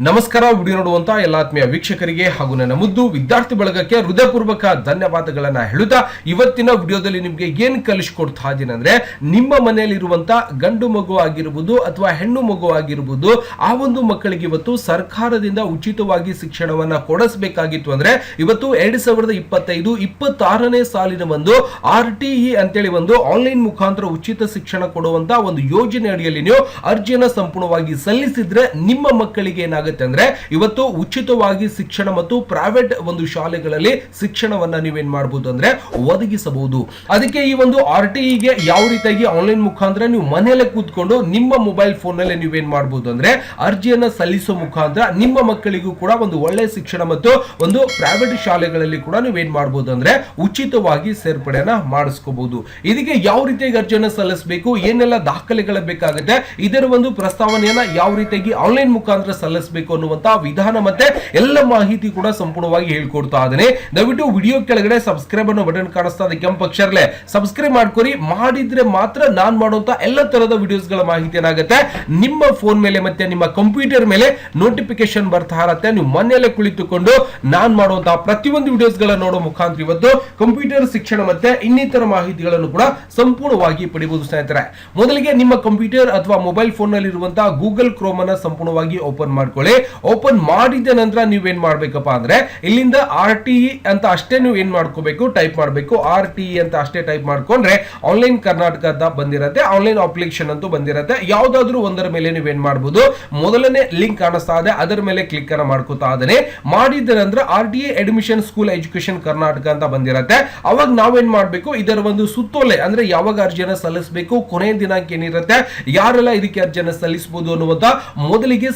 ನಮಸ್ಕಾರ, ವಿಡಿಯೋ ನೋಡುವಂತ ಎಲ್ಲ ಆತ್ಮೀಯ ವೀಕ್ಷಕರಿಗೆ ಹಾಗೂ ನನ್ನ ಮುದ್ದು ವಿದ್ಯಾರ್ಥಿ ಬಳಗಕ್ಕೆ ಹೃದಯಪೂರ್ವಕ ಧನ್ಯವಾದಗಳನ್ನ ಹೇಳುತ್ತಾ, ಇವತ್ತಿನ ವಿಡಿಯೋದಲ್ಲಿ ನಿಮ್ಗೆ ಏನ್ ಕಲಿಸ್ಕೊಡ್ತಾ ಇದ್ದೀನಿ ಅಂದ್ರೆ, ನಿಮ್ಮ ಮನೆಯಲ್ಲಿರುವಂತ ಗಂಡು ಮಗು ಆಗಿರ್ಬೋದು ಅಥವಾ ಹೆಣ್ಣು ಮಗು ಆಗಿರ್ಬೋದು, ಆ ಒಂದು ಮಕ್ಕಳಿಗೆ ಇವತ್ತು ಸರ್ಕಾರದಿಂದ ಉಚಿತವಾಗಿ ಶಿಕ್ಷಣವನ್ನ ಕೊಡಿಸಬೇಕಾಗಿತ್ತು ಅಂದ್ರೆ, ಇವತ್ತು ಎರಡ್ ಸಾವಿರದ ಇಪ್ಪತ್ತೈದು ಇಪ್ಪತ್ತಾರನೇ ಸಾಲಿನ ಒಂದು ಆರ್ ಟಿ ಅಂತೇಳಿ ಒಂದು ಆನ್ಲೈನ್ ಮುಖಾಂತರ ಉಚಿತ ಶಿಕ್ಷಣ ಕೊಡುವಂತ ಒಂದು ಯೋಜನೆ ಅಡಿಯಲ್ಲಿ ನೀವು ಅರ್ಜಿಯನ್ನ ಸಂಪೂರ್ಣವಾಗಿ ಸಲ್ಲಿಸಿದ್ರೆ ನಿಮ್ಮ ಮಕ್ಕಳಿಗೆ ಏನಾಗುತ್ತೆ? ಅಂದ್ರೆ ಇವತ್ತು ಉಚಿತವಾಗಿ ಶಿಕ್ಷಣ ಮತ್ತು ಪ್ರೈವೇಟ್ ಒಂದು ಶಾಲೆಗಳಲ್ಲಿ ಶಿಕ್ಷಣವನ್ನ ನೀವೇನ್ ಮಾಡಬಹುದು ಅಂದ್ರೆ ಒದಗಿಸಬಹುದು. ಅದಕ್ಕೆ ಈ ಒಂದು ಆರ್ ಟಿ ಗೆ ಯಾವ ರೀತಿಯಾಗಿ ಆನ್ಲೈನ್ ಮುಖಾಂತರ ನೀವು ಮನೆಯಲ್ಲೇ ಕೂತ್ಕೊಂಡು ನಿಮ್ಮ ಮೊಬೈಲ್ ಫೋನ್ನಲ್ಲಿ ನೀವೇನ್ ಮಾಡಬಹುದು ಅಂದ್ರೆ ಅರ್ಜಿಯನ್ನ ಸಲ್ಲಿಸೋ ಮುಖಾಂತರ ನಿಮ್ಮ ಮಕ್ಕಳಿಗೂ ಕೂಡ ಒಂದು ಒಳ್ಳೆ ಶಿಕ್ಷಣ ಮತ್ತು ಒಂದು ಪ್ರೈವೇಟ್ ಶಾಲೆಗಳಲ್ಲಿ ಕೂಡ ನೀವೇನ್ ಮಾಡಬಹುದು ಅಂದ್ರೆ ಉಚಿತವಾಗಿ ಸೇರ್ಪಡೆಯನ್ನ ಮಾಡಿಸ್ಕೋಬಹುದು. ಇದಕ್ಕೆ ಯಾವ ರೀತಿಯಾಗಿ ಅರ್ಜಿಯನ್ನು ಸಲ್ಲಿಸಬೇಕು, ಏನೆಲ್ಲ ದಾಖಲೆಗಳ ಬೇಕಾಗುತ್ತೆ, ಇದರ ಒಂದು ಪ್ರಸ್ತಾವನೆಯನ್ನ ಯಾವ ರೀತಿಯಾಗಿ ಆನ್ಲೈನ್ ಮುಖಾಂತರ ಸಲ್ಲಿಸಬೇಕು ಅನ್ನುವಂತ ವಿಧಾನ ಮತ್ತೆ ಎಲ್ಲ ಮಾಹಿತಿ ಕೂಡ ಸಂಪೂರ್ಣವಾಗಿ ಹೇಳ್ಕೊಡ್ತಾ ಇದ್ದೇನೆ. ದಯವಿಟ್ಟು ವಿಡಿಯೋ ಕೆಳಗಡೆ ಸಬ್ಸ್ಕ್ರೈಬ್ ಅನ್ನೋ ಬಟನ್ ಕಾಣಿಸ್ತಾ ಇದೆ, ಕೆಂಪು ಅಕ್ಷರಲೆ ಸಬ್ಸ್ಕ್ರೈಬ್ ಮಾಡ್ಕೊರಿ. ಮಾಡಿದ್ರೆ ಮಾತ್ರ ನಾನ್ ಮಾಡುವಂತ ಎಲ್ಲ ತರದ ವಿಡಿಯೋಸ್ಗಳ ಮಾಹಿತಿ ಏನಾಗುತ್ತೆ? ನಿಮ್ಮ ಫೋನ್ ಮೇಲೆ ಮತ್ತೆ ನಿಮ್ಮ ಕಂಪ್ಯೂಟರ್ ಮೇಲೆ ನೋಟಿಫಿಕೇಶನ್ ಬರ್ತಾ ಇರತ್ತೆ. ನೀವು ಮನೆಯಲ್ಲೇ ಕುಳಿತುಕೊಂಡು ನಾನ್ ಮಾಡುವಂತಹ ಪ್ರತಿಯೊಂದು ವಿಡಿಯೋಸ್ಗಳ ನೋಡೋ ಮುಖಾಂತರ ಇವತ್ತು ಕಂಪ್ಯೂಟರ್ ಶಿಕ್ಷಣ ಮತ್ತೆ ಇನ್ನಿತರ ಮಾಹಿತಿಗಳನ್ನು ಕೂಡ ಸಂಪೂರ್ಣವಾಗಿ ಪಡಿಬಹುದು ಸ್ನೇಹಿತರೆ. ಮೊದಲಿಗೆ ನಿಮ್ಮ ಕಂಪ್ಯೂಟರ್ ಅಥವಾ ಮೊಬೈಲ್ ಫೋನ್ನಲ್ಲಿ ಇರುವಂತಹ ಗೂಗಲ್ ಕ್ರೋಮ್ ಅನ್ನ ಸಂಪೂರ್ಣವಾಗಿ ಓಪನ್ ಮಾಡ್ಕೊಳ್ಳಿ. ಓಪನ್ ಮಾಡಿದ ನಂತರ ನೀವೇನ್ ಮಾಡ್ಬೇಕಪ್ಪ ಅಂದ್ರೆ, ಇಲ್ಲಿಂದ ಆರ್ ಟಿ ಅಂತ ಅಷ್ಟೇ ನೀವು ಏನ್ ಮಾಡ್ಕೋಬೇಕು ಟೈಪ್ ಮಾಡಬೇಕು. ಆರ್ ಟಿ ಅಂತ ಅಷ್ಟೇ ಟೈಪ್ ಮಾಡ್ಕೊಂಡ್ರೆ ಆನ್ಲೈನ್ ಕರ್ನಾಟಕ ಬಂದಿರತ್ತೆ ಆನ್ಲೈನ್ ಅಪ್ಲಿಕೇಶನ್ ಅಂತೂ ಬಂದಿರತ್ತೆ. ಯಾವ್ದಾದ್ರು ಒಂದರ ಮೇಲೆ ನೀವೇನ್ ಮಾಡಬಹುದು ಮೊದಲನೇ ಲಿಂಕ್ ಕಾಣಿಸ್ತಾ ಇದೆ, ಅದರ ಮೇಲೆ ಕ್ಲಿಕ್ ಅನ್ನ ಮಾಡ್ಕೋತಾ ಇದ್ದೇನೆ ಮಾಡಿದ ನಂತರ R T admission school education Karnataka ಅಂತ ಬಂದಿರತ್ತೆ. ಅವಾಗ ನಾವೇನ್ ಮಾಡ್ಬೇಕು, ಇದರ ಒಂದು ಸುತ್ತೋಲೆ ಅಂದ್ರೆ ಯಾವಾಗ ಅರ್ಜಿಯನ್ನ ಸಲ್ಲಿಸಬೇಕು, ಕೊನೆಯ ದಿನಾಂಕ ಏನಿರುತ್ತೆ, ಯಾರೆಲ್ಲ ಇದಕ್ಕೆ ಅರ್ಜಿಯನ್ನ ಸಲ್ಲಿಸಬಹುದು ಅನ್ನುವಂತ ಮೊದಲಿಗೆ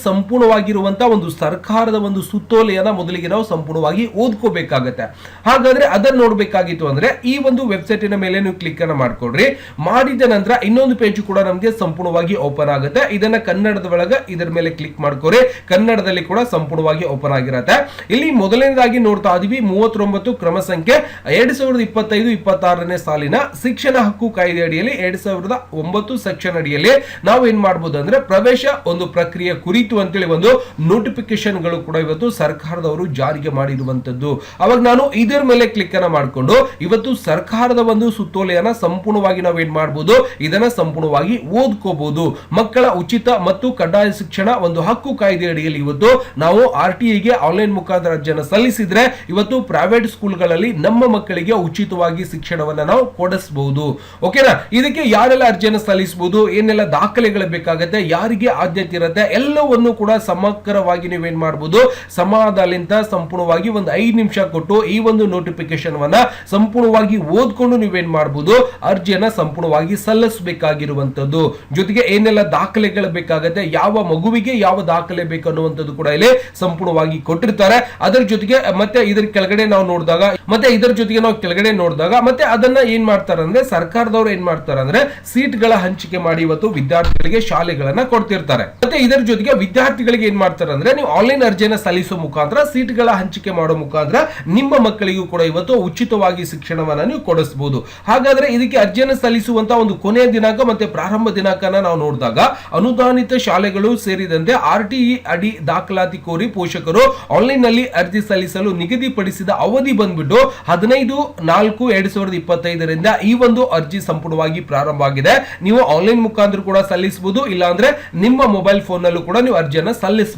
ಸಂಪೂರ್ಣವಾಗಿರುವಂತ ಒಂದು ಸರ್ಕಾರದ ಒಂದು ಸುತ್ತೋಲೆಯನ್ನ ಮೊದಲಿಗೆ ನಾವು ಸಂಪೂರ್ಣವಾಗಿ ಓದ್ಕೋಬೇಕಾಗತ್ತೆ. ಹಾಗಾದ್ರೆ ಅದನ್ನ ನೋಡ್ಬೇಕಾಗಿತ್ತು ಅಂದ್ರೆ ಈ ಒಂದು ವೆಬ್ಸೈಟಿನ ಮೇಲೆ ನೀವು ಕ್ಲಿಕ್ ಅನ್ನ ಮಾಡ್ಕೊಡ್ರಿ ಮಾಡಿದ ನಂತರ ಇನ್ನೊಂದು ಪೇಜ್ ಕೂಡ ನಮಗೆ ಸಂಪೂರ್ಣವಾಗಿ ಓಪನ್ ಆಗುತ್ತೆ. ಇದನ್ನ ಕನ್ನಡದ ಒಳಗ ಇದರ ಮೇಲೆ ಕ್ಲಿಕ್ ಮಾಡ್ಕೊರಿ. ಕನ್ನಡದಲ್ಲಿ ಕೂಡ ಸಂಪೂರ್ಣವಾಗಿ ಓಪನ್ ಆಗಿರತ್ತೆ. ಇಲ್ಲಿ ಮೊದಲನೇದಾಗಿ ನೋಡ್ತಾ ಇದೀವಿ ಮೂವತ್ತೊಂಬತ್ತು ಕ್ರಮ ಸಂಖ್ಯೆ ಎರಡ್ ಸಾವಿರದ ಇಪ್ಪತ್ತೈದು ಇಪ್ಪತ್ತಾರನೇ ಸಾಲಿನ ಶಿಕ್ಷಣ ಹಕ್ಕು ಕಾಯ್ದೆ ಅಡಿಯಲ್ಲಿ ಎರಡ್ ಸಾವಿರದ ಒಂಬತ್ತು ಸೆಕ್ಷನ್ ಅಡಿಯಲ್ಲಿ ನಾವು ಏನ್ ಮಾಡಬಹುದು ಅಂದ್ರೆ ಪ್ರವೇಶ ಒಂದು ಪ್ರಕ್ರಿಯೆ ಕುರಿತು ಅಂತೇಳಿ ಒಂದು ನೋಟಿಫಿಕೇಶನ್ಗಳು ಕೂಡ ಇವತ್ತು ಸರ್ಕಾರದವರು ಜಾರಿಗೆ ಮಾಡಿರುವಂತದ್ದು ಅವಾಗ ನಾನು ಇದರ ಮೇಲೆ ಕ್ಲಿಕ್ ಅನ್ನ ಮಾಡಿಕೊಂಡು, ಇವತ್ತು ಸರ್ಕಾರದ ಒಂದು ಸುತ್ತೋಲೆಯನ್ನ ಸಂಪೂರ್ಣವಾಗಿ ನಾವು ಏನ್ ಮಾಡಬಹುದು ಇದನ್ನ ಸಂಪೂರ್ಣವಾಗಿ ಓದ್ಕೋಬಹುದು ಮಕ್ಕಳ ಉಚಿತ ಮತ್ತು ಕಡ್ಡಾಯ ಶಿಕ್ಷಣ ಒಂದು ಹಕ್ಕು ಕಾಯ್ದೆ ಅಡಿಯಲ್ಲಿ ಇವತ್ತು ನಾವು ಆರ್ ಟಿ ಗೆ ಆನ್ಲೈನ್ ಮುಖಾಂತರ ಅರ್ಜಿಯನ್ನು ಸಲ್ಲಿಸಿದ್ರೆ, ಇವತ್ತು ಪ್ರೈವೇಟ್ ಸ್ಕೂಲ್ಗಳಲ್ಲಿ ನಮ್ಮ ಮಕ್ಕಳಿಗೆ ಉಚಿತವಾಗಿ ಶಿಕ್ಷಣವನ್ನ ನಾವು ಕೊಡಿಸಬಹುದು ಓಕೆನಾ? ಇದಕ್ಕೆ ಯಾರೆಲ್ಲ ಅರ್ಜಿಯನ್ನು ಸಲ್ಲಿಸಬಹುದು ಏನೆಲ್ಲ ದಾಖಲೆಗಳು ಬೇಕಾಗುತ್ತೆ, ಯಾರಿಗೆ ಆದ್ಯತೆ ಇರುತ್ತೆ, ಎಲ್ಲವನ್ನು ಕೂಡ ಸಮಗ್ರವಾಗಿ ನೀವೇನ್ ಮಾಡಬಹುದು ಸಮಾಧಾನದಿಂದ ಸಂಪೂರ್ಣವಾಗಿ ಒಂದು ಐದು ನಿಮಿಷ ಕೊಟ್ಟು ಈ ಒಂದು ನೋಟಿಫಿಕೇಶನ್ ವನ್ನ ಸಂಪೂರ್ಣವಾಗಿ ಓದ್ಕೊಂಡು ನೀವೇನ್ ಮಾಡಬಹುದು ಅರ್ಜಿಯನ್ನ ಸಂಪೂರ್ಣವಾಗಿ ಸಲ್ಲಿಸಬೇಕಾಗಿರುವಂತದ್ದು ಜೊತೆಗೆ ಏನೆಲ್ಲ ದಾಖಲೆಗಳು ಬೇಕಾಗುತ್ತೆ, ಯಾವ ಮಗುವಿಗೆ ಯಾವ ದಾಖಲೆ ಬೇಕು ಅನ್ನುವಂತದ್ದು ಕೂಡ ಇಲ್ಲಿ ಸಂಪೂರ್ಣವಾಗಿ ಕೊಟ್ಟಿರ್ತಾರೆ. ಅದರ ಜೊತೆಗೆ ಮತ್ತೆ ಇದರ ಕೆಳಗಡೆ ನಾವು ನೋಡಿದಾಗ, ಮತ್ತೆ ಇದರ ಜೊತೆಗೆ ನಾವು ಕೆಳಗಡೆ ನೋಡಿದಾಗ, ಮತ್ತೆ ಅದನ್ನ ಏನ್ ಮಾಡ್ತಾರೆ ಅಂದ್ರೆ ಸರ್ಕಾರದವರು ಏನ್ ಮಾಡ್ತಾರೆ ಅಂದ್ರೆ ಸೀಟ್ಗಳ ಹಂಚಿಕೆ ಮಾಡಿ ಇವತ್ತು ವಿದ್ಯಾರ್ಥಿಗಳಿಗೆ ಶಾಲೆಗಳನ್ನ ಕೊಡ್ತಿರ್ತಾರೆ. ಮತ್ತೆ ಇದರ ಜೊತೆಗೆ ವಿದ್ಯಾರ್ಥಿಗಳಿಗೆ ಏನ್ ಮಾಡ್ತಾರೆ ಅಂದ್ರೆ ನೀವು ಆನ್ಲೈನ್ ಅರ್ಜಿಯನ್ನು ಸಲ್ಲಿಸೋ ಮುಖಾಂತರ ಸೀಟ್ಗಳ ಹಂಚಿಕೆ ಮಾಡೋ ಮುಖಾಂತರ ನಿಮ್ಮ ಮಕ್ಕಳಿಗೂ ಕೂಡ ಇವತ್ತು ಉಚಿತವಾಗಿ ಶಿಕ್ಷಣವನ್ನು ನೀವು ಕೊಡಿಸಬಹುದು ಹಾಗಾದ್ರೆ ಇದಕ್ಕೆ ಅರ್ಜಿಯನ್ನು ಸಲ್ಲಿಸುವಂತ ಒಂದು ಕೊನೆಯ ದಿನಾಂಕ ಮತ್ತೆ ಪ್ರಾರಂಭ ದಿನಾಂಕನ ನಾವು ನೋಡಿದಾಗ ಅನುದಾನಿತ ಶಾಲೆಗಳು ಸೇರಿದಂತೆ ಆರ್ ಟಿ ಅಡಿ ದಾಖಲಾತಿ ಕೋರಿ ಪೋಷಕರು ಆನ್ಲೈನ್ನಲ್ಲಿ ಅರ್ಜಿ ಸಲ್ಲಿಸಲು ನಿಗದಿಪಡಿಸಿದ ಅವಧಿ ಬಂದ್ಬಿಟ್ಟು ಹದಿನೈದು ನಾಲ್ಕು ಎರಡ್ ಸಾವಿರದ ಇಪ್ಪತ್ತೈದರಿಂದ ಈ ಒಂದು ಅರ್ಜಿ ಸಂಪೂರ್ಣವಾಗಿ ಪ್ರಾರಂಭ ಆಗಿದೆ. ನೀವು ಆನ್ಲೈನ್ ಮುಖಾಂತರ ಕೂಡ ಸಲ್ಲಿಸಬಹುದು, ಇಲ್ಲಾಂದ್ರೆ ನಿಮ್ಮ ಮೊಬೈಲ್ ಫೋನ್ ನಲ್ಲೂ ಕೂಡ ನೀವು ಅರ್ಜಿಯನ್ನು ಸಲ್ಲಿಸಬಹುದು.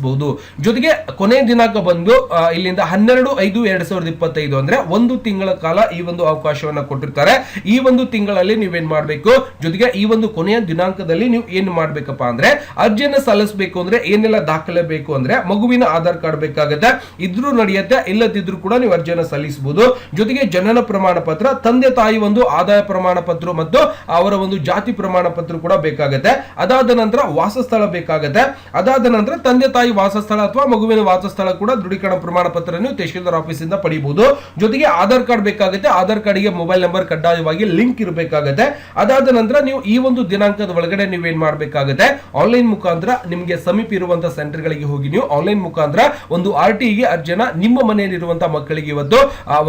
ಜೊತೆಗೆ ಕೊನೆ ದಿನಾಂಕ ಬಂದು ಇಲ್ಲಿಂದ ಹನ್ನೆರಡು, ಐದು, ಎರಡ್ ಸಾವಿರದ ಇಪ್ಪತ್ತೈದು ಅಂದ್ರೆ ಒಂದು ತಿಂಗಳ ಕಾಲ ಈ ಒಂದು ಅವಕಾಶವನ್ನ ಕೊಟ್ಟಿರ್ತಾರೆ. ಈ ಒಂದು ತಿಂಗಳಲ್ಲಿ ನೀವೇನ್ ಮಾಡ್ಬೇಕು? ಜೊತೆಗೆ ಈ ಒಂದು ಕೊನೆಯ ದಿನಾಂಕದಲ್ಲಿ ನೀವು ಏನ್ ಮಾಡ್ಬೇಕಪ್ಪ ಅಂದ್ರೆ, ಅರ್ಜಿಯನ್ನು ಸಲ್ಲಿಸಬೇಕು ಅಂದ್ರೆ ಏನೆಲ್ಲ ದಾಖಲೆ ಬೇಕು ಅಂದ್ರೆ ಮಗುವಿನ ಆಧಾರ್ ಕಾರ್ಡ್ ಬೇಕಾಗುತ್ತೆ. ಇದ್ರೂ ನಡೆಯುತ್ತೆ, ಇಲ್ಲದಿದ್ರು ಕೂಡ ನೀವು ಅರ್ಜಿಯನ್ನು ಸಲ್ಲಿಸಬಹುದು ಜೊತೆಗೆ ಜನನ ಪ್ರಮಾಣ ಪತ್ರ, ತಂದೆ ತಾಯಿ ಒಂದು ಆದಾಯ ಪ್ರಮಾಣ ಪತ್ರ ಮತ್ತು ಅವರ ಒಂದು ಜಾತಿ ಪ್ರಮಾಣ ಪತ್ರ ಕೂಡ ಬೇಕಾಗುತ್ತೆ. ಅದಾದ ನಂತರ ವಾಸಸ್ಥಳ ಬೇಕಾಗುತ್ತೆ. ಅದಾದ ನಂತರ ತಂದೆ ವಾಸಸ್ಥಳ ಅಥವಾ ಮಗುವಿನ ವಾಸಸ್ಥಳ ಕೂಡ ದೃಢೀಕರಣ ಪ್ರಮಾಣ ಪತ್ರ ನೀವು ತಹಶೀಲ್ದಾರ್ ಆಫೀಸ್ ಇಂದ ಜೊತೆಗೆ ಆಧಾರ್ ಕಾರ್ಡ್ ಬೇಕಾಗುತ್ತೆ. ಆಧಾರ್ ಕಾರ್ಡ್ಗೆ ಮೊಬೈಲ್ ನಂಬರ್ ಕಡ್ಡಾಯವಾಗಿ ಲಿಂಕ್ ಇರಬೇಕಾಗುತ್ತೆ. ಅದಾದ ನಂತರ ನೀವು ಈ ಒಂದು ದಿನಾಂಕದ ಒಳಗಡೆ ನೀವು ಏನ್ ಮಾಡಬೇಕಾಗುತ್ತೆ? ಆನ್ಲೈನ್ ಮುಖಾಂತರ ನಿಮಗೆ ಸಮೀಪ ಇರುವಂತಹ ಸೆಂಟರ್ ಗಳಿಗೆ ಹೋಗಿ ನೀವು ಆನ್ಲೈನ್ ಮುಖಾಂತರ ಒಂದು ಆರ್ ಟಿ ಅರ್ಜಿನ ನಿಮ್ಮ ಮನೆಯಲ್ಲಿರುವಂತಹ ಮಕ್ಕಳಿಗೆ ಇವತ್ತು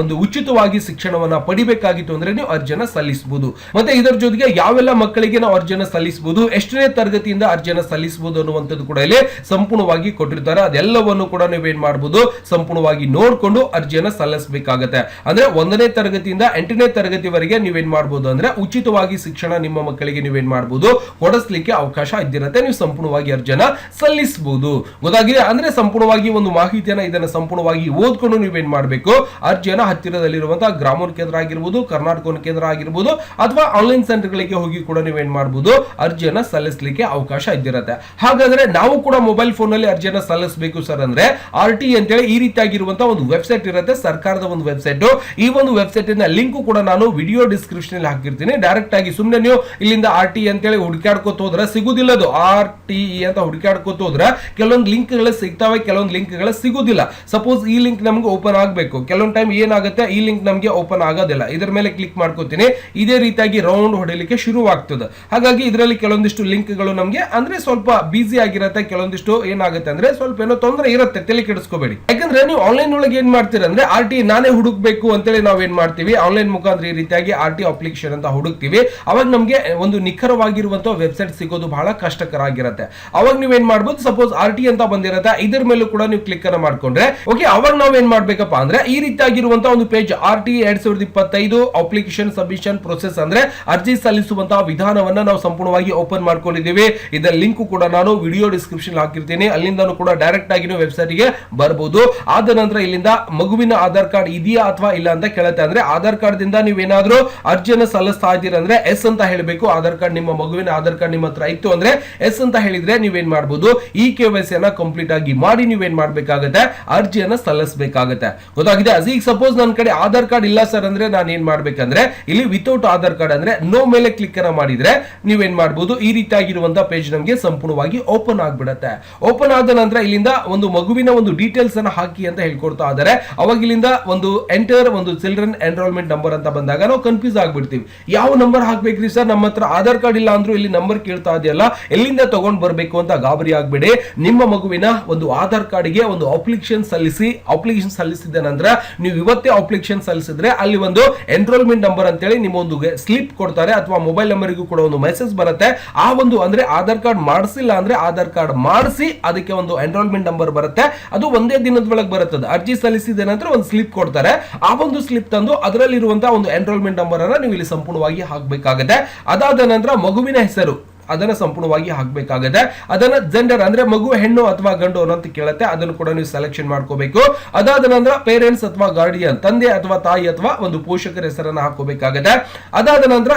ಒಂದು ಉಚಿತವಾಗಿ ಶಿಕ್ಷಣವನ್ನ ಪಡಿಬೇಕಾಗಿತ್ತು ಅಂದ್ರೆ ನೀವು ಅರ್ಜಿನ ಸಲ್ಲಿಸಬಹುದು ಮತ್ತೆ ಇದರ ಜೊತೆಗೆ ಯಾವೆಲ್ಲ ಮಕ್ಕಳಿಗೆ ನಾವು ಅರ್ಜಿನ ಸಲ್ಲಿಸಬಹುದು ಎಷ್ಟನೇ ತರಗತಿಯಿಂದ ಅರ್ಜಿನ ಸಲ್ಲಿಸಬಹುದು ಅನ್ನುವಂಥದ್ದು ಕೂಡ ಇಲ್ಲಿ ಸಂಪೂರ್ಣವಾಗಿ ಸಂಪೂರ್ಣವಾಗಿ ಕೊಟ್ಟಿರ್ತಾರೆ. ಅದೆಲ್ಲವನ್ನು ಕೂಡ ನೀವೇನ್ ಮಾಡಬಹುದು ಸಂಪೂರ್ಣವಾಗಿ ನೋಡ್ಕೊಂಡು ಅರ್ಜಿಯನ್ನು ಸಲ್ಲಿಸಬೇಕಾಗತ್ತೆ. ಅಂದ್ರೆ ಒಂದನೇ ತರಗತಿಯಿಂದ ಎಂಟನೇ ತರಗತಿವರೆಗೆ ನೀವೇನ್ ಮಾಡಬಹುದು ಅಂದ್ರೆ ಉಚಿತವಾಗಿ ಶಿಕ್ಷಣ ನಿಮ್ಮ ಮಕ್ಕಳಿಗೆ ನೀವೇನ್ ಮಾಡಬಹುದು ಕೊಡಿಸ್ಲಿಕ್ಕೆ ಅವಕಾಶ ಇದ್ದಿರತ್ತೆ. ನೀವು ಸಂಪೂರ್ಣವಾಗಿ ಅರ್ಜಿಯನ್ನ ಸಲ್ಲಿಸಬಹುದು ಗೊತ್ತಾಗಿದೆ? ಅಂದ್ರೆ ಸಂಪೂರ್ಣವಾಗಿ ಒಂದು ಮಾಹಿತಿಯನ್ನ ಇದನ್ನ ಸಂಪೂರ್ಣವಾಗಿ ಓದ್ಕೊಂಡು ನೀವೇನ್ ಮಾಡಬೇಕು? ಅರ್ಜಿಯನ್ನ ಹತ್ತಿರದಲ್ಲಿರುವಂತಹ ಗ್ರಾಮೋನ್ ಕೇಂದ್ರ ಆಗಿರ್ಬೋದು ಕರ್ನಾಟಕ ಕೇಂದ್ರ ಆಗಿರ್ಬೋದು, ಅಥವಾ ಆನ್ಲೈನ್ ಸೆಂಟರ್ ಗಳಿಗೆ ಹೋಗಿ ಕೂಡ ನೀವೇನ್ ಮಾಡಬಹುದು ಅರ್ಜಿಯನ್ನ ಸಲ್ಲಿಸಲಿಕ್ಕೆ ಅವಕಾಶ ಇದ್ದಿರತ್ತೆ. ಹಾಗಾದ್ರೆ ನಾವು ಕೂಡ ಮೊಬೈಲ್ ಫೋನ್ ಅಲ್ಲಿ ಅರ್ಜಿಯನ್ನ ಸಲ್ಲಿಸಬೇಕು ಸರ್ ಅಂದ್ರೆ ಆರ್ ಟಿ ಅಂತೇಳಿ ಈ ರೀತಿಯಾಗಿರುವಂತಹ ಒಂದು ವೆಬ್ಸೈಟ್ ಇರುತ್ತೆ, ಸರ್ಕಾರದ ಒಂದು ವೆಬ್ಸೈಟ್ ಈ ಒಂದು ವೆಬ್ಸೈಟ್ನ ಲಿಂಕ್ ಕೂಡ ನಾನು ವಿಡಿಯೋ ಡಿಸ್ಕ್ರಿಪ್ಷನ್ ಅಲ್ಲಿ ಹಾಕಿರ್ತೀನಿ. ಡೈರೆಕ್ಟ್ ಆಗಿ ಸುಮ್ಮನೆ ನೀವು ಇಲ್ಲಿಂದ ಆರ್ ಟಿ ಅಂತೇಳಿ ಹುಡುಕಾಡ್ಕೋತ ಹೋದ್ರೆ ಸಿಗುದಿಲ್ಲ ಅದು. ಆರ್ ಟಿ ಅಂತ ಹುಡುಕಾಡ್ಕೋತ ಹೋದ್ರೆ ಕೆಲವೊಂದು ಲಿಂಕ್ಗಳು ಸಿಗ್ತಾವೆ, ಕೆಲವೊಂದು ಲಿಂಕ್ಗಳು ಸಿಗುದಿಲ್ಲ. ಸಪೋಸ್ ಈ ಲಿಂಕ್ ನಮ್ಗೆ ಓಪನ್ ಆಗಬೇಕು. ಕೆಲವೊಂದು ಟೈಮ್ ಏನಾಗುತ್ತೆ, ಈ ಲಿಂಕ್ ನಮಗೆ ಓಪನ್ ಆಗೋದಿಲ್ಲ. ಇದರ ಮೇಲೆ ಕ್ಲಿಕ್ ಮಾಡ್ಕೋತೀನಿ. ಇದೇ ರೀತಿಯಾಗಿ ರೌಂಡ್ ಹೊಡಿಲಿಕ್ಕೆ ಶುರುವಾಗ್ತದೆ. ಹಾಗಾಗಿ ಇದರಲ್ಲಿ ಕೆಲವೊಂದಿಷ್ಟು ಲಿಂಕ್ಗಳು ನಮಗೆ ಅಂದ್ರೆ ಸ್ವಲ್ಪ ಬಿಸಿ ಆಗಿರುತ್ತೆ, ಕೆಲವೊಂದಿಷ್ಟು ಏನಾಗುತ್ತೆ ಅಂದ್ರೆ ಸ್ವಲ್ಪ ಏನೋ ತೊಂದರೆ ಇರುತ್ತೆ, ತಲೆ ಕೆಡಿಸ್ಕೋಬೇಡಿ. ಯಾಕಂದ್ರೆ ನೀವು ಆನ್ಲೈನ್ ಒಳಗೆ ಏನ್ ಮಾಡ್ತೀರ ಅಂದ್ರೆ ಆರ್ ಟಿ ನಾನೇ ಹುಡುಕ್ಬೇಕು ಅಂತೇಳಿ ನಾವ್ ಏನ್ ಮಾಡ್ತೀವಿ? ಆನ್ಲೈನ್ ಮುಖಾಂತರ ಈ ರೀತಿಯಾಗಿ ಆರ್ ಟಿ ಅಪ್ಲಿಕೇಶನ್ ಅಂತ ಹುಡುಕ್ತಿವಿ. ಅವಾಗ ನಮಗೆ ಒಂದು ನಿಖರವಾಗಿರುವಂತಹ ವೆಬ್ಸೈಟ್ ಸಿಗೋದು ಬಹಳ ಕಷ್ಟಕರ ಆಗಿರುತ್ತೆ ಅವಾಗ ಏನ್ ಮಾಡ್ಬೋದು? ಸಪೋಸ್ ಆರ್ ಟಿ ಅಂತ ಬಂದಿರತ್ತೆ, ಇದರ ಮೇಲೂ ಕೂಡ ನೀವು ಕ್ಲಿಕ್ ಅನ್ನ ಮಾಡ್ಕೊಂಡ್ರೆ ಓಕೆ ಅವಾಗ ನಾವ್ ಏನ್ ಮಾಡ್ಬೇಕಪ್ಪ ಅಂದ್ರೆ ಈ ರೀತಿಯಾಗಿರುವಂತಹ ಒಂದು ಪೇಜ್ ಆರ್ ಟಿ ಎರಡ್ ಸಾವಿರದ ಇಪ್ಪತ್ತೈದು ಅಪ್ಲಿಕೇಶನ್ ಸಬ್ಮಿಷನ್ ಪ್ರೊಸೆಸ್ ಅಂದ್ರೆ ಅರ್ಜಿ ಸಲ್ಲಿಸುವಂತಹ ವಿಧಾನವನ್ನ ನಾವು ಸಂಪೂರ್ಣವಾಗಿ ಓಪನ್ ಮಾಡ್ಕೊಂಡಿದ್ದೀವಿ. ಇದರ ಲಿಂಕ್ ಕೂಡ ನಾನು ವಿಡಿಯೋ ಡಿಸ್ಕ್ರಿಪ್ಷನ್ ಹಾಕಿರ್ತೀನಿ. ಅಲ್ಲಿಂದನೂ ಕೂಡ ಡೈರೆಕ್ಟ್ ಆಗಿ ನೀವು ವೆಬ್ಸೈಟ್ಗೆ ಬರಬಹುದು ಆದ ನಂತರ ಇಲ್ಲಿಂದ ಮಗುವಿನ ಆಧಾರ್ ಕಾರ್ಡ್ ಇದೆಯಾ ಅಥವಾ ಇಲ್ಲ ಅಂತ ಕೇಳುತ್ತೆ. ಅಂದ್ರೆ ಆಧಾರ್ ಕಾರ್ಡ್ ದಿಂದ ನೀವೇನಾದ್ರೂ ಅರ್ಜಿಯನ್ನು ಸಲ್ಲಿಸ್ತಾ ಇದ್ದೀರಾ ಅಂದ್ರೆ ಎಸ್ ಅಂತ ಹೇಳಬೇಕು. ಆಧಾರ್ ಕಾರ್ಡ್ ನಿಮ್ಮ ಮಗುವಿನ ಆಧಾರ್ ಕಾರ್ಡ್ ನಿಮ್ಮ ಹತ್ರ ಇತ್ತು ಅಂದ್ರೆ ಎಸ್ ಅಂತ ಹೇಳಿದ್ರೆ ನೀವೇನ್ ಮಾಡಬಹುದು ಈ ಕೆ ವೈ ಸಿ ಕಂಪ್ಲೀಟ್ ಆಗಿ ಮಾಡಿ ನೀವೇನ್ ಮಾಡ್ಬೇಕಾಗತ್ತೆ? ಅರ್ಜಿಯನ್ನು ಸಲ್ಲಿಸಬೇಕಾಗತ್ತೆ. ಗೊತ್ತಾಗಿದೆ? ಈಗ ಸಪೋಸ್ ನನ್ನ ಕಡೆ ಆಧಾರ್ ಕಾರ್ಡ್ ಇಲ್ಲ ಸರ್ ಅಂದ್ರೆ ನಾನು ಏನ್ ಮಾಡ್ಬೇಕಂದ್ರೆ ಇಲ್ಲಿ ವಿತೌಟ್ ಆಧಾರ್ ಕಾರ್ಡ್ ಅಂದ್ರೆ ನೋ ಮೇಲೆ ಕ್ಲಿಕ್ ಅನ್ನ ಮಾಡಿದ್ರೆ ನೀವೇನ್ ಮಾಡಬಹುದು ಈ ರೀತಿಯಾಗಿರುವಂತಹ ಪೇಜ್ ನಮಗೆ ಸಂಪೂರ್ಣವಾಗಿ ಓಪನ್ ಆಗ್ಬಿಡತ್ತೆ. ಓಪನ್ ಆದ ನಂತರ ಇಲ್ಲಿಂದ ಒಂದು ಮಗುವಿನ ಒಂದು ಡೀಟೇಲ್ಸ್ ಅನ್ನ ಹಾಕಿ ಅಂತ ಹೇಳ್ಕೊಡ್ತಾ ಇದ್ದಾರೆ. ಅವಾಗ ಇಲ್ಲಿಂದ ಒಂದು ಎಂಟರ್ ಒಂದು ಚಿಲ್ಡ್ರನ್ ಎನ್ರೋಲ್ಮೆಂಟ್ ನಂಬರ್ ಅಂತ ಬಂದಾಗ ನಾವು ಕನ್ಫ್ಯೂಸ್ ಆಗ್ಬಿಡ್ತೀವಿ. ಯಾವ ನಂಬರ್ ಹಾಕ್ಬೇಕ್ರಿ ಸರ್ ನಮ್ಮ ಹತ್ರ ಆಧಾರ್ ಕಾರ್ಡ್ ಇಲ್ಲ ಅಂದ್ರೂ ಇಲ್ಲಿ ನಂಬರ್ ಕೇಳ್ತಾ ಇದೆಯಲ್ಲ, ಎಲ್ಲಿಂದ ತಗೊಂಡ್ ಬರಬೇಕು ಅಂತ ಗಾಬರಿ ಆಗ್ಬೇಡಿ. ನಿಮ್ಮ ಮಗುವಿನ ಒಂದು ಆಧಾರ್ ಕಾರ್ಡ್ಗೆ ಒಂದು ಅಪ್ಲಿಕೇಶನ್ ಸಲ್ಲಿಸಿ ಅಪ್ಲಿಕೇಶನ್ ಸಲ್ಲಿಸಿದ ನಂತರ ನೀವು ಇವತ್ತೇ ಅಪ್ಲಿಕೇಶನ್ ಸಲ್ಲಿಸಿದ್ರೆ ಅಲ್ಲಿ ಒಂದು ಎನ್ರೋಲ್ಮೆಂಟ್ ನಂಬರ್ ಅಂತೇಳಿ ನಿಮ್ಮ ಒಂದು ಸ್ಲಿಪ್ ಕೊಡ್ತಾರೆ ಅಥವಾ ಮೊಬೈಲ್ ನಂಬರ್ಗೂ ಕೂಡ ಒಂದು ಮೆಸೇಜ್ ಬರುತ್ತೆ. ಆ ಒಂದು ಅಂದ್ರೆ ಆಧಾರ್ ಕಾರ್ಡ್ ಮಾಡಿಸಿಲ್ಲ ಅಂದ್ರೆ ಆಧಾರ್ ಕಾರ್ಡ್ ಮಾಡಿಸಿ ಅದಕ್ಕೆ ಒಂದು ಎನ್ರೋಲ್ಮೆಂಟ್ ನಂಬರ್ ಬರುತ್ತೆ. ಅದು ಒಂದೇ ದಿನದ ಒಳಗೆ ಬರುತ್ತದೆ. ಅರ್ಜಿ ಸಲ್ಲಿಸಿದ ನಂತರ ಒಂದು ಸ್ಲಿಪ್ ಕೊಡ್ತಾರೆ. ಆ ಒಂದು ಸ್ಲಿಪ್ ತಂದು ಅದರಲ್ಲಿರುವಂತಹ ಒಂದು ಎನ್ರೋಲ್ಮೆಂಟ್ ನಂಬರ್ ಅನ್ನ ನೀವು ಇಲ್ಲಿ ಸಂಪೂರ್ಣವಾಗಿ ಹಾಕಬೇಕಾಗುತ್ತೆ. ಅದಾದ ನಂತರ ಮಗುವಿನ ಹೆಸರು. ಅದನ್ನ ಸಂಪೂರ್ಣವಾಗಿ ಹಾಕಬೇಕಾಗುತ್ತೆ ಅದನ್ನ ಜೆಂಡರ್ ಅಂದ್ರೆ ಮಗು, ಹೆಣ್ಣು ಅಥವಾ ಗಂಡು ಅನ್ನೋಂತ ಕೇಳುತ್ತೆ. ಅದನ್ನು ಕೂಡ ನೀವು ಸೆಲೆಕ್ಷನ್ ಮಾಡ್ಕೋಬೇಕು. ಅದಾದ ನಂತರ ಪೇರೆಂಟ್ಸ್ ಅಥವಾ ಗಾರ್ಡಿಯನ್ ತಂದೆ ಅಥವಾ ತಾಯಿ ಅಥವಾ ಒಂದು ಪೋಷಕರ ಹೆಸರನ್ನ ಹಾಕೋಬೇಕಾಗುತ್ತೆ ಅದಾದ ನಂತರ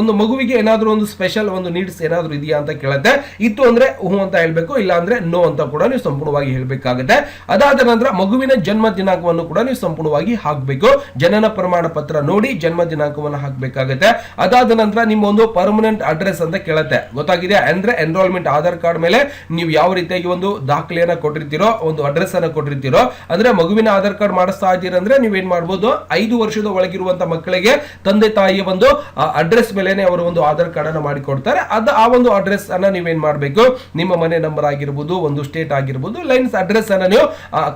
ಒಂದು ಮಗುವಿಗೆ ಏನಾದರೂ ಒಂದು ಸ್ಪೆಷಲ್ ಒಂದು ನೀಡ್ಸ್ ಏನಾದರೂ ಇದೆಯಾ ಅಂತ ಕೇಳುತ್ತೆ. ಇತ್ತು ಅಂದ್ರೆ ಹ್ಞೂ ಅಂತ ಹೇಳ್ಬೇಕು, ಇಲ್ಲ ಅಂದ್ರೆ ನೋ ಅಂತ ಕೂಡ ನೀವು ಸಂಪೂರ್ಣವಾಗಿ ಹೇಳಬೇಕಾಗುತ್ತೆ ಅದಾದ ನಂತರ ಮಗುವಿನ ಜನ್ಮ ದಿನಾಂಕವನ್ನು ಕೂಡ ನೀವು ಸಂಪೂರ್ಣವಾಗಿ ಹಾಕಬೇಕು. ಜನನ ಪ್ರಮಾಣ ಪತ್ರ ನೋಡಿ ಜನ್ಮ ದಿನಾಂಕವನ್ನು ಹಾಕಬೇಕಾಗುತ್ತೆ ಅದಾದ ನಂತರ ನಿಮ್ಮ ಒಂದು ಪರ್ಮನೆಂಟ್ ಅಡ್ರೆಸ್ ಅಂತ ಕೇಳುತ್ತೆ. ಗೊತ್ತಾಗಿದೆ. ಅಂದ್ರೆ ಎನ್ರೋಲ್ಮೆಂಟ್ ಆಧಾರ್ ಕಾರ್ಡ್ ಮೇಲೆ ನೀವು ಯಾವ ರೀತಿಯಾಗಿ ಒಂದು ದಾಖಲೆಯನ್ನು ಕೊಟ್ಟಿರ್ತೀರೋ, ಒಂದು ಅಡ್ರೆಸ್ ಅನ್ನ ಕೊಟ್ಟಿರ್ತೀರೋ, ಅಂದ್ರೆ ಮಗುವಿನ ಆಧಾರ್ ಕಾರ್ಡ್ ಮಾಡಿಸ್ತಾ ಇದ್ದೀರಂದ್ರೆ ನೀವೇನು ಮಾಡ್ಬೋದು? ಐದು ವರ್ಷದ ಒಳಗಿರುವಂತ ಮಕ್ಕಳಿಗೆ ತಂದೆ ತಾಯಿಯ ಒಂದು ಅಡ್ರೆಸ್ ಮೇಲೆನೆ ಅವರು ಒಂದು ಆಧಾರ್ ಕಾರ್ಡ್ ಅನ್ನು ಮಾಡಿಕೊಡ್ತಾರೆ. ಅದು ಆ ಒಂದು ಅಡ್ರೆಸ್ ಅನ್ನ ನೀವೇನ್ ಮಾಡಬೇಕು? ನಿಮ್ಮ ಮನೆ ನಂಬರ್ ಆಗಿರ್ಬೋದು, ಒಂದು ಸ್ಟೇಟ್ ಆಗಿರ್ಬೋದು ಲೈನ್ಸ್ ಅಡ್ರೆಸ್ ಅನ್ನ ನೀವು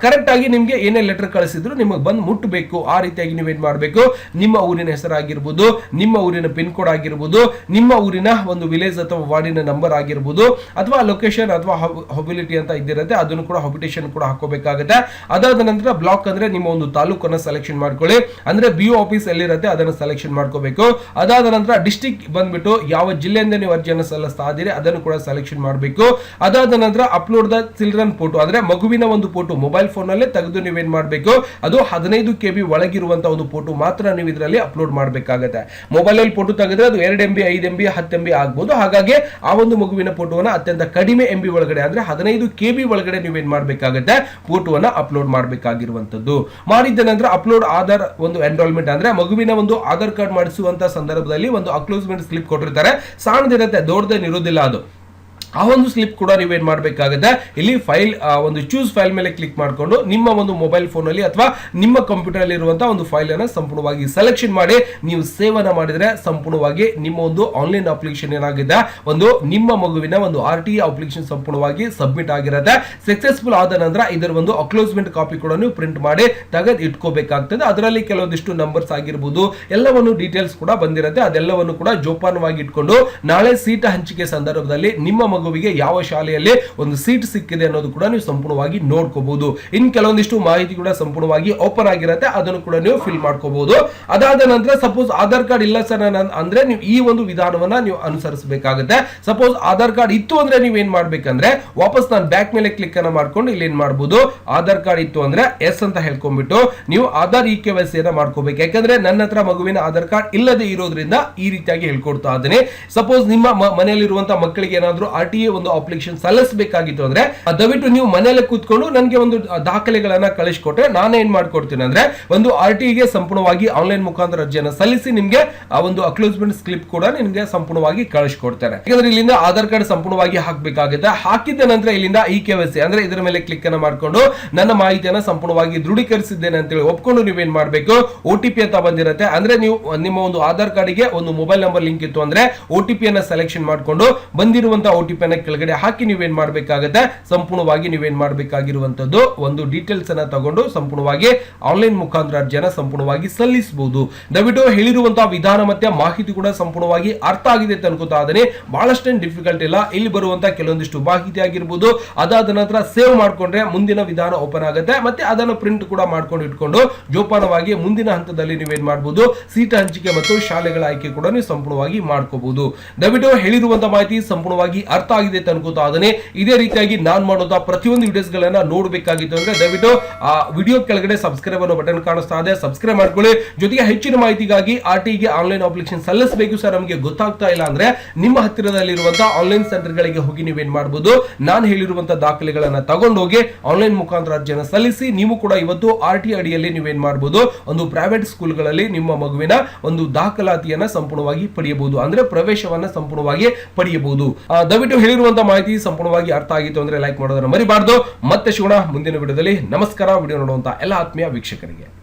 ಕರೆಕ್ಟ್ ಆಗಿ ನಿಮ್ಗೆ ಏನೇ ಲೆಟರ್ ಕಳಿಸಿದ್ರು ನಿಮಗೆ ಬಂದು ಮುಟ್ಟಬೇಕು ಆ ರೀತಿಯಾಗಿ ನೀವೇನ್ ಮಾಡಬೇಕು? ನಿಮ್ಮ ಊರಿನ ಹೆಸರಾಗಿರ್ಬೋದು, ನಿಮ್ಮ ಊರಿನ ಪಿನ್ ಕೋಡ್ ಆಗಿರ್ಬೋದು, ನಿಮ್ಮ ಊರಿನ ಒಂದು ವಿಲೇಜ್ ಅಥವಾ ವಾರ್ಡಿನ ನಂಬರ್ ಆಗಿರ್ಬೋದು ಅಥವಾ ಲೊಕೇಶನ್ ಅಥವಾ ಹೊಬಿಲಿಟಿ ಅಂತ ಇದ್ದಿರುತ್ತೆ, ಅದನ್ನು ಕೂಡ ಹೊಬಿಟೇಷನ್ ಕೂಡ ಹಾಕೋಬೇಕಾಗುತ್ತೆ ಅದಾದ ನಂತರ ಬ್ಲಾಕ್ ಅಂದ್ರೆ ನಿಮ್ಮ ಒಂದು ತಾಲೂಕನ್ನ ಸೆಲೆಕ್ಷನ್ ಮಾಡ್ಕೊಳ್ಳಿ. ಅಂದ್ರೆ ಬಿ ಆಫೀಸ್ ಎಲ್ಲಿರುತ್ತೆ, ಅದನ್ನು ಸೆಲೆಕ್ಷನ್ ಮಾಡ್ಕೋಬೇಕು. ಅದಾದ ನಂತರ ಡಿಸ್ಟಿಕ್ ಬಂದ್ಬಿಟ್ಟು ಯಾವ ಜಿಲ್ಲೆಯಿಂದ ನೀವು ಅರ್ಜಿಯನ್ನು ಸಲ್ಲಿಸ್ತಾ ಇದ್ದೀರಿ, ಅದನ್ನು ಕೂಡ ಸೆಲೆಕ್ಷನ್ ಮಾಡಬೇಕು. ಅದಾದ ನಂತರ ಅಪ್ಲೋಡ್ ದ ಚಿಲ್ಡ್ರನ್ ಫೋಟೋ ಅಂದ್ರೆ ಮಗುವಿನ ಒಂದು ಫೋಟೋ ಮೊಬೈಲ್ ಫೋನ್ ತೆಗೆದು ನೀವೇನ್ ಮಾಡಬೇಕು, ಅದು ಹದಿನೈದು ಕೆ ಬಿ ಒಳಗಿರುವಂತಹ ಒಂದು ಫೋಟೋ ಮಾತ್ರ ನೀವು ಇದರಲ್ಲಿ ಅಪ್ಲೋಡ್ ಮಾಡಬೇಕಾಗುತ್ತೆ. ಮೊಬೈಲ್ ಅಲ್ಲಿ ಫೋಟೋ ತೆಗೆದ್ರೆ ಅದು ಎರಡು ಎಂ ಬಿ ಐದು ಎಂ ಬಿ ಹತ್ತು ಎಂ ಬಿ ಆಗ್ಬೋದು. ಹಾಗಾಗಿ ಆ ಒಂದು ಮಗುವಿನ ಫೋಟೋವನ್ನು ಅತ್ಯಂತ ಕಡಿಮೆ ಎಂ ಬಿ ಒಳಗಡೆ ಅಂದ್ರೆ ಹದಿನೈದು ಕೆ ಬಿ ಒಳಗಡೆ ನೀವೇನ್ ಮಾಡಬೇಕಾಗುತ್ತೆ ಫೋಟೋವನ್ನು ಅಪ್ಲೋಡ್ ಮಾಡಬೇಕಾಗಿರುವಂತದ್ದು ಮಾಡಿದ ನಂತರ ಅಪ್ಲೋಡ್ ಆಧಾರ್ ಒಂದು ಎನ್ರೋಲ್ಮೆಂಟ್ ಅಂದ್ರೆ ಮಗುವಿನ ಒಂದು ಆಧಾರ್ ಕಾರ್ಡ್ ಮಾಡಿಸುವಂತ ಸಂದರ್ಭದಲ್ಲಿ ಒಂದು ಅಕ್ಲೋಸ್ಮೆಂಟ್ ಸ್ಲಿಪ್ ಕೊಟ್ಟಿರ್ತಾರೆ. ಸಾಣದಿರುತ್ತೆ ದೊಡ್ಡದೇನಿರೋದಿಲ್ಲ ಅದು. ಆ ಒಂದು ಸ್ಲಿಪ್ ಕೂಡ ನೀವೇನ್ ಮಾಡಬೇಕಾಗುತ್ತೆ. ಇಲ್ಲಿ ಫೈಲ್ ಒಂದು ಚೂಸ್ ಫೈಲ್ ಮೇಲೆ ಕ್ಲಿಕ್ ಮಾಡಿಕೊಂಡು ನಿಮ್ಮ ಒಂದು ಮೊಬೈಲ್ ಫೋನ್ ಅಲ್ಲಿ ಅಥವಾ ನಿಮ್ಮ ಕಂಪ್ಯೂಟರ್ ಅಲ್ಲಿ ಇರುವಂತಹ ಒಂದು ಫೈಲ್ ಅನ್ನು ಸಂಪೂರ್ಣವಾಗಿ ಸೆಲೆಕ್ಷನ್ ಮಾಡಿ, ನೀವು ಸೇವ್ ಅನ್ನ ಮಾಡಿದ್ರೆ ಸಂಪೂರ್ಣವಾಗಿ ನಿಮ್ಮ ಒಂದು ಆನ್ಲೈನ್ ಅಪ್ಲಿಕೇಶನ್ ಏನಾಗಿದೆ? ಒಂದು ನಿಮ್ಮ ಮಗುವಿನ ಒಂದು ಆರ್ ಟಿ ಅಪ್ಲಿಕೇಶನ್ ಸಂಪೂರ್ಣವಾಗಿ ಸಬ್ಮಿಟ್ ಆಗಿರುತ್ತೆ. ಸಕ್ಸಸ್ಫುಲ್ ಆದ ನಂತರ ಇದರ ಒಂದು ಅಕ್ಲೋಸ್ಮೆಂಟ್ ಕಾಪಿ ಕೂಡ ನೀವು ಪ್ರಿಂಟ್ ಮಾಡಿ, ತೆಗೆದು ಇಟ್ಕೋಬೇಕಾಗ್ತದೆ. ಅದರಲ್ಲಿ ಕೆಲವೊಂದಿಷ್ಟು ನಂಬರ್ಸ್ ಆಗಿರ್ಬೋದು, ಎಲ್ಲವನ್ನು ಡೀಟೇಲ್ಸ್ ಕೂಡ ಬಂದಿರುತ್ತೆ. ಅದೆಲ್ಲವನ್ನು ಕೂಡ ಜೋಪಾನವಾಗಿ ಇಟ್ಕೊಂಡು ನಾಳೆ ಸೀಟ ಹಂಚಿಕೆ ಸಂದರ್ಭದಲ್ಲಿ ನಿಮ್ಮ ಮಗುವಿಗೆ ಯಾವ ಶಾಲೆಯಲ್ಲಿ ಒಂದು ಸೀಟ್ ಸಿಕ್ಕಿದೆ ಅನ್ನೋದು ಕೂಡ ನೀವು ಸಂಪೂರ್ಣವಾಗಿ ನೋಡ್ಕೋಬಹುದು. ಇನ್ ಕೆಲವೊಂದಿಷ್ಟು ಮಾಹಿತಿ ಕೂಡ ಸಂಪೂರ್ಣವಾಗಿ ಓಪನ್ ಆಗಿರುತ್ತೆ, ಅದನ್ನು ಕೂಡ ನೀವು ಫಿಲ್ ಮಾಡ್ಕೋಬಹುದು. ಅದಾದ ನಂತರ ಸಪೋಸ್ ಆಧಾರ್ ಕಾರ್ಡ್ ಇಲ್ಲ ಸರ್ ಅಂದ್ರೆ ನೀವು ಈ ಒಂದು ವಿಧಾನವನ್ನ ನೀವು ಅನುಸರಿಸಬೇಕಾಗುತ್ತೆ. ಸಪೋಸ್ ಆಧಾರ್ ಕಾರ್ಡ್ ಇತ್ತು ಅಂದ್ರೆ ನೀವು ಏನ್ ಮಾಡ್ಬೇಕಂದ್ರೆ, ವಾಪಸ್ ನಾನು ಬ್ಯಾಕ್ ಮೇಲೆ ಕ್ಲಿಕ್ ಅನ್ನ ಮಾಡ್ಕೊಂಡು ಇಲ್ಲಿ ಏನ್ ಮಾಡಬಹುದು ಆಧಾರ್ ಕಾರ್ಡ್ ಇತ್ತು ಅಂದ್ರೆ ಎಸ್ ಅಂತ ಹೇಳ್ಕೊಂಡ್ಬಿಟ್ಟು ನೀವು ಆಧಾರ್ ಇ ಕೆ ವೈ ಮಾಡ್ಕೋಬೇಕು. ಯಾಕಂದ್ರೆ ನನ್ನ ಹತ್ರ ಮಗುವಿನ ಆಧಾರ್ ಕಾರ್ಡ್ ಇಲ್ಲದೆ ಇರೋದ್ರಿಂದ ಈ ರೀತಿಯಾಗಿ ಹೇಳ್ಕೊಡ್ತಾ ಇದ್ದೀನಿ. ಸಪೋಸ್ ನಿಮ್ಮ ಮನೆಯಲ್ಲಿರುವಂತಹ ಮಕ್ಕಳಿಗೆ ಏನಾದ್ರು ಆರ್ ಟಿ ಒಂದು ಅಪ್ಲಿಕೇಶನ್ ಸಲ್ಲಿಸಬೇಕಾಗಿತ್ತು ಅಂದ್ರೆ ದಯವಿಟ್ಟು ನೀವು ಮನೆಯಲ್ಲೇ ಕೂತ್ಕೊಂಡು ನನಗೆ ಒಂದು ದಾಖಲೆಗಳನ್ನ ಕಳಿಸ್ಕೊಟ್ರೆ ನಾನು ಏನ್ ಮಾಡ್ಕೊಡ್ತೀನಿ ಅಂದ್ರೆ, ಒಂದು ಆರ್ ಟಿ ಗೆ ಸಂಪೂರ್ಣವಾಗಿ ಆನ್ಲೈನ್ ಮುಖಾಂತರ ಅರ್ಜಿಯನ್ನು ಸಲ್ಲಿಸಿ ನಿಮ್ಗೆ, ಆ ಒಂದು ಅಕ್ಲೋಸ್ಮೆಂಟ್ ಸ್ಲಿಪ್ ಕೂಡ ನಿಮಗೆ ಸಂಪೂರ್ಣವಾಗಿ ಕಳಿಸ್ಕೊಡ್ತಾರೆ ಯಾಕಂದ್ರೆ ಇಲ್ಲಿಂದ ಆಧಾರ್ ಕಾರ್ಡ್ ಸಂಪೂರ್ಣವಾಗಿ ಹಾಕಬೇಕಾಗುತ್ತೆ. ಹಾಕಿದ ನಂತರ ಇಲ್ಲಿಂದ ಇ ಕೆ ವೈ ಸಿ, ಅಂದ್ರೆ ಇದರ ಮೇಲೆ ಕ್ಲಿಕ್ ಅನ್ನ ಮಾಡಿಕೊಂಡು ನನ್ನ ಮಾಹಿತಿಯನ್ನು ಸಂಪೂರ್ಣವಾಗಿ ದೃಢೀಕರಿಸಿದ್ದೇನೆ ಅಂತೇಳಿ ಒಪ್ಕೊಂಡು ನೀವೇನ್ ಮಾಡಬೇಕು? ಒ ಟಿ ಪಿ ಅಂತ ಬಂದಿರುತ್ತೆ. ಅಂದ್ರೆ ನೀವು, ನಿಮ್ಮ ಒಂದು ಆಧಾರ್ ಕಾರ್ಡಿಗೆ ಒಂದು ಮೊಬೈಲ್ ನಂಬರ್ ಲಿಂಕ್ ಇತ್ತು ಅಂದ್ರೆ ಒ ಟಿ ಪಿ ಅನ್ನ ಸೆಲೆಕ್ಷನ್ ಮಾಡಿಕೊಂಡು ಬಂದಿರುವಂತಹ ಒ ಟಿ ಪಿ ಅನ್ನ ಕೆಳಗಡೆ ಹಾಕಿ ನೀವೇನ್ ಮಾಡಬೇಕಾಗತ್ತೆ? ಸಂಪೂರ್ಣವಾಗಿ ನೀವೇನ್ ಮಾಡಬೇಕಾಗಿರುವಂತದ್ದು ಒಂದು ಡೀಟೇಲ್ಸ್ ಅನ್ನ ತಗೊಂಡು ಸಂಪೂರ್ಣವಾಗಿ ಆನ್ಲೈನ್ ಮುಖಾಂತರ ಅರ್ಜಿಯನ್ನ ಸಂಪೂರ್ಣವಾಗಿ ಸಲ್ಲಿಸಬಹುದು ದಯವಿಟ್ಟು ಹೇಳಿರುವಂತಹ ವಿಧಾನ ಮತ್ತೆ ಮಾಹಿತಿ ಕೂಡ ಸಂಪೂರ್ಣವಾಗಿ ಅರ್ಥ ಆಗಿದೆ ಅಂತ ಅನ್ಕೋತಾ ಬಹಳಷ್ಟೇನು ಡಿಫಿಕಲ್ಟ್ ಇಲ್ಲ. ಇಲ್ಲಿ ಬರುವಂತಹ ಕೆಲವೊಂದಿಷ್ಟು ಮಾಹಿತಿ ಆಗಿರ್ಬೋದು. ಅದಾದ ನಂತರ ಸೇವ್ ಮಾಡ್ಕೊಂಡ್ರೆ ಮುಂದಿನ ವಿಧಾನ ಓಪನ್ ಆಗುತ್ತೆ. ಮತ್ತೆ ಅದನ್ನು ಪ್ರಿಂಟ್ ಕೂಡ ಮಾಡ್ಕೊಂಡು ಇಟ್ಕೊಂಡು ಜೋಪಾನವಾಗಿ ಮುಂದಿನ ಹಂತದಲ್ಲಿ ನೀವೇನ್ ಮಾಡಬಹುದು ಸೀಟ್ ಹಂಚಿಕೆ ಮತ್ತು ಶಾಲೆಗಳ ಆಯ್ಕೆ ಕೂಡ ನೀವು ಸಂಪೂರ್ಣವಾಗಿ ಮಾಡ್ಕೋಬಹುದು ದಯವಿಟ್ಟು ಹೇಳಿರುವಂತಹ ಮಾಹಿತಿ ಸಂಪೂರ್ಣವಾಗಿ ಅರ್ಥ ಆಗಿದೆ ಅಂತ ಅನ್ಕೋತಾ ಇದೇ ರೀತಿಯಾಗಿ ನಾನ್ ಮಾಡುವಂತಹ ಪ್ರತಿಯೊಂದು ವಿಡಿಯೋಸ್ ಗಳನ್ನ ನೋಡಬೇಕಾಗಿತ್ತು ಅಂದ್ರೆ ದಯವಿಟ್ಟು ಆ ವಿಡಿಯೋ ಕೆಳಗಡೆ ಸಬ್ಸ್ಕ್ರೈಬ್ ಅನ್ನೋ ಬಟನ್ ಕಾಣಿಸ್ತಾ ಇದೆ. ಸಬ್ಸ್ಕ್ರೈಬ್ ಮಾಡ್ಕೊಳ್ಳಿ. ಜೊತೆಗೆ ಹೆಚ್ಚಿನ ಮಾಹಿತಿಗಾಗಿ ಆರ್ ಟಿಗೆ ಆನ್ಲೈನ್ ಅಪ್ಲಿಕೇಶನ್ ಸಲ್ಲಿಸಬೇಕು ಸರ್. ನಮಗೆ ಗೊತ್ತಾಗ್ತಾ ಇಲ್ಲ ಅಂದ್ರೆ ನಿಮ್ಮ ಹತ್ತಿರದಲ್ಲಿರುವಂತಹ ಆನ್ಲೈನ್ ಸೆಂಟರ್ ಗಳಿಗೆ ಹೋಗಿ ನೀವೇನ್ ಮಾಡಬಹುದು ನಾನು ಹೇಳಿರುವಂತಹ ದಾಖಲೆಗಳನ್ನ ತಗೊಂಡೋಗಿ ಆನ್ಲೈನ್ ಮುಖಾಂತರ ಅರ್ಜಿಯನ್ನು ಸಲ್ಲಿಸಿ ನೀವು ಕೂಡ ಇವತ್ತು ಆರ್ ಟಿ ಅಡಿಯಲ್ಲಿ ನೀವೇನ್ ಮಾಡಬಹುದು ಒಂದು ಪ್ರೈವೇಟ್ ಸ್ಕೂಲ್ಗಳಲ್ಲಿ ನಿಮ್ಮ ಮಗುವಿನ ಒಂದು ದಾಖಲಾತಿಯನ್ನ ಸಂಪೂರ್ಣವಾಗಿ ಪಡೆಯಬಹುದು. ಅಂದ್ರೆ ಪ್ರವೇಶವನ್ನ ಸಂಪೂರ್ಣವಾಗಿ ಪಡೆಯಬಹುದು. ಆ, ದಯವಿಟ್ಟು ಹೇಳಿರುವಂತಹ ಮಾಹಿತಿ ಸಂಪೂರ್ಣವಾಗಿ ಅರ್ಥ ಆಗಿತ್ತು ಅಂದ್ರೆ ಲೈಕ್ ಮಾಡೋದನ್ನ ಮರಿಬಾರ್ದು. ಮತ್ತೆ ಶಿವಣ ಮುಂದಿನ ವಿಡಿಯೋದಲ್ಲಿ ನಮಸ್ಕಾರ. ವಿಡಿಯೋ ನೋಡುವಂತ ಎಲ್ಲ ಆತ್ಮೀಯ ವೀಕ್ಷಕರಿಗೆ.